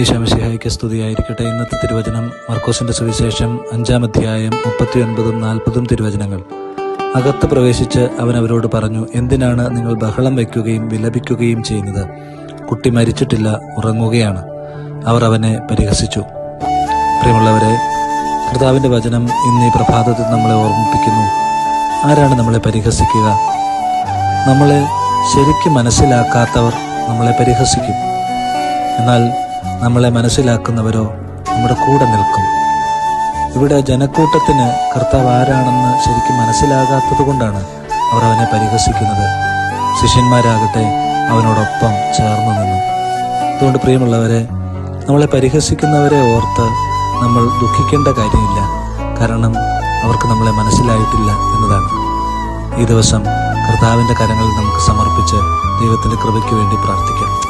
ഈശോമിശിഹായിക്ക് സ്തുതിയായിരിക്കട്ടെ. ഇന്നത്തെ തിരുവചനം മർക്കോസിന്റെ സുവിശേഷം അഞ്ചാം അധ്യായം മുപ്പത്തിയൊൻപതും നാൽപ്പതും തിരുവചനങ്ങൾ. അകത്ത് പ്രവേശിച്ച് അവൻ അവരോട് പറഞ്ഞു എന്തിനാണ് നിങ്ങൾ ബഹളം വയ്ക്കുകയും വിലപിക്കുകയും ചെയ്യുന്നത്? കുട്ടി മരിച്ചിട്ടില്ല ഉറങ്ങുകയാണ്. അവർ അവനെ പരിഹസിച്ചു. പ്രിയമുള്ളവരെ കർത്താവിന്റെ വചനം ഇന്ന് ഈ പ്രഭാതത്തിൽ നമ്മളെ ഓർമ്മിപ്പിക്കുന്നു. ആരാണ് നമ്മളെ പരിഹസിക്കുക? നമ്മളെ ശരിക്കും മനസ്സിലാക്കാത്തവർ നമ്മളെ പരിഹസിക്കും. എന്നാൽ നമ്മളെ മനസ്സിലാക്കുന്നവരോ നമ്മുടെ കൂടെ നിൽക്കും. ഇവിടെ ജനക്കൂട്ടത്തിന് കർത്താവ് ആരാണെന്ന് ശരിക്കും മനസ്സിലാകാത്തത് കൊണ്ടാണ് അവർ അവനെ പരിഹസിക്കുന്നത്. ശിഷ്യന്മാരാകട്ടെ അവനോടൊപ്പം ചേർന്നു നിന്നു. അതുകൊണ്ട് പ്രിയമുള്ളവരെ നമ്മളെ പരിഹസിക്കുന്നവരെ ഓർത്ത് നമ്മൾ ദുഃഖിക്കേണ്ട കാര്യമില്ല. കാരണം അവർക്ക് നമ്മളെ മനസ്സിലായിട്ടില്ല എന്നതാണ്. ഈ ദിവസം കർത്താവിന്റെ കരങ്ങളിൽ നമുക്ക് സമർപ്പിച്ച് ദൈവത്തിന്റെ കൃപയ്ക്ക് വേണ്ടി പ്രാർത്ഥിക്കാം.